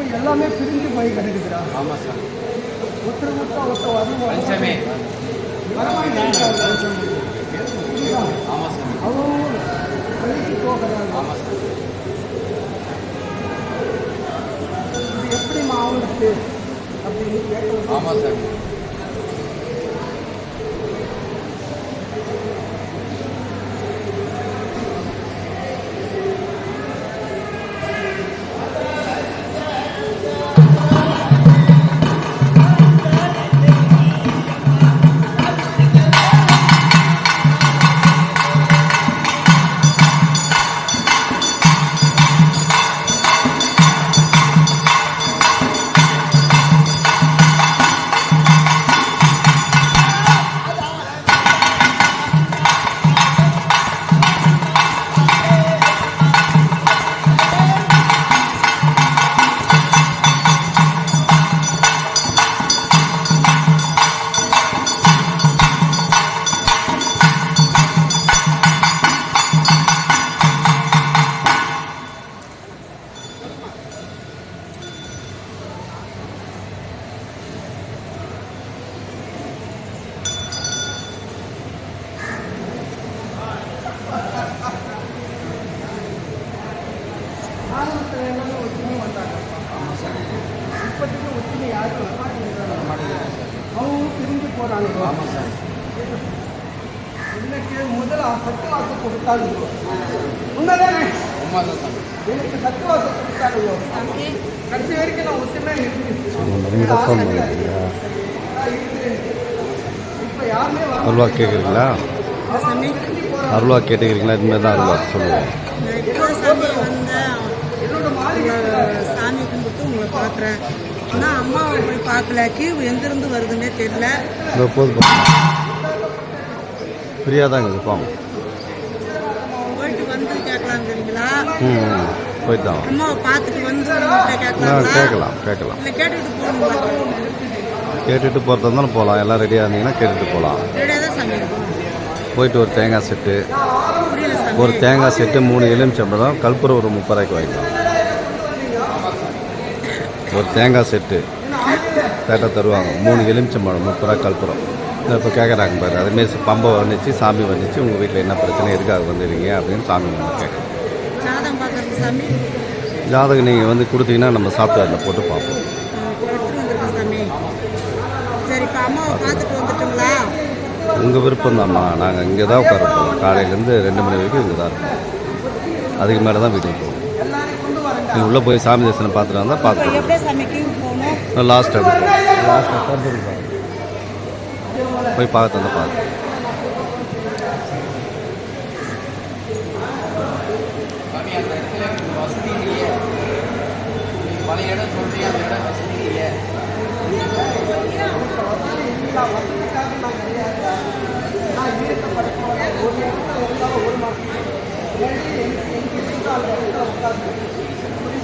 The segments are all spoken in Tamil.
இப்போ எல்லாமே பிரிஞ்சு போய் கிடக்குதுடா. ஆமாம் சார். ஒருத்தர் மட்டும் ஒருத்தர் வரமாட்டேங்கிறாங்க. ஆமாம் சார். அவங்க பள்ளிக்கு போகிறாங்க ஆமாம் சார். இது எப்படிம்மா அவங்களுக்கு அப்படின்னு கேட்கணும் ஆமாம் சார். ஆரம்பத்தில் எல்லாமே ஒற்றுமை வந்தாங்க இப்போதைக்கு ஒற்றுமை யாரும் வரமாட்டேங்கிறாங்க அவங்க பிரிஞ்சு போகிறாங்க ஆமாம் சார் இன்னைக்கு முதல் சத்து வாக்கு கொடுத்தாங்க உண்மைதானே உண்மை தான் சார் எனக்கு சத்து வாக்கு கொடுத்தாங்க கடைசி வரைக்கும் நான் ஒற்றுமை இப்போ யாருமே வர அருள்வா கேட்குறீங்களா அருள்வா கேட்டுக்கிறீங்களா இதுமாதிரி தான் அருள்வா சொல்லுவோம் உங்களை சாமி கும்பிட்டு உங்களை பார்க்குறேன். ஆனால் அம்மாவை பார்க்கல. கீவு எங்கிருந்து வருதுன்னே தெரியல. ஃப்ரீயாக தாங்க இது போங்க. போயிட்டு வந்து கேட்கலாங்கிறீங்களா போயிட்டு தான் அம்மாவை பார்த்துட்டு வந்து கேட்கலாம் கேட்கலாம். இல்லை கேட்டுட்டு போகணுங்களா கேட்டுட்டு போகிறதா இருந்தாலும் போகலாம். எல்லாம் ரெடியாக இருந்தீங்கன்னா கேட்டுட்டு போகலாம். தான் போயிட்டு ஒரு தேங்காய் செட்டு. ஒரு தேங்காய் செட்டு மூணு எலுமிச்சம்பழம் கற்பூரம் ஒரு முப்பது ரூபாய்க்கு வாங்கிக்கலாம். ஒரு தேங்காய் செட்டு கேட்டால் தருவாங்க. மூணு எலுமிச்சம்பழம் முப்பது ரூபா கற்பூரம் இப்போ கேட்குறாங்க பாரு. அதுமாரி பம்பை வந்துச்சு சாமி வந்துச்சு. உங்கள் வீட்டில் என்ன பிரச்சனை எதுக்காக வந்துடுறீங்க அப்படின்னு சாமி வந்து கேட்குறோம் ஜாதகம் நீங்கள் வந்து கொடுத்தீங்கன்னா நம்ம சாஃப்ட்வேரில் போட்டு பார்ப்போம். உங்கள் விருப்பம் தான்மா நாங்கள் இங்கே தான் உட்காருப்போம் காலையிலேருந்து ரெண்டு மணி வரைக்கும் இங்கே தான் இருப்போம். அதுக்கு மேலே தான் வீட்டுக்கு போவோம். நீங்கள் உள்ளே போய் சாமி தரிசனம் பார்த்துட்டு வந்தால் பார்த்து பார்த்துட்டு லாஸ்ட் அப்படி போய் பார்த்து வந்தால் பார்த்து பல இடம்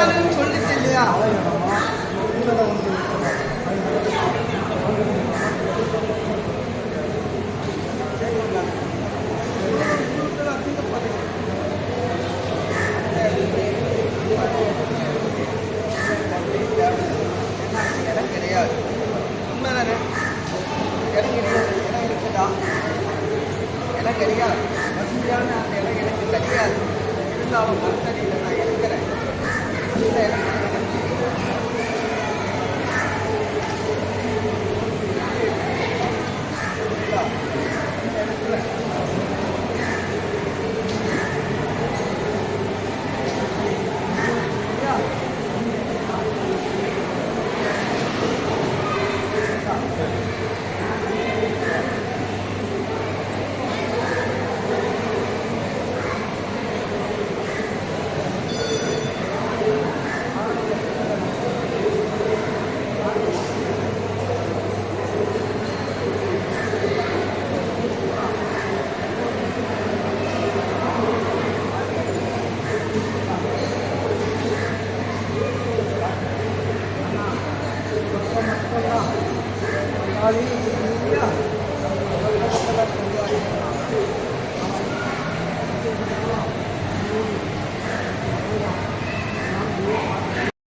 இருந்தாலும் சொல்லிட்டு இல்லையா? கிடையாது உண்மைதானே? இடம் கிடையாது இடம் இருக்குதா இடம் கிடையாது வசதியான அந்த இடம் எனக்கு கிடையாது இருந்தாலும் நர்சரியில் நான் Thank you. 빨리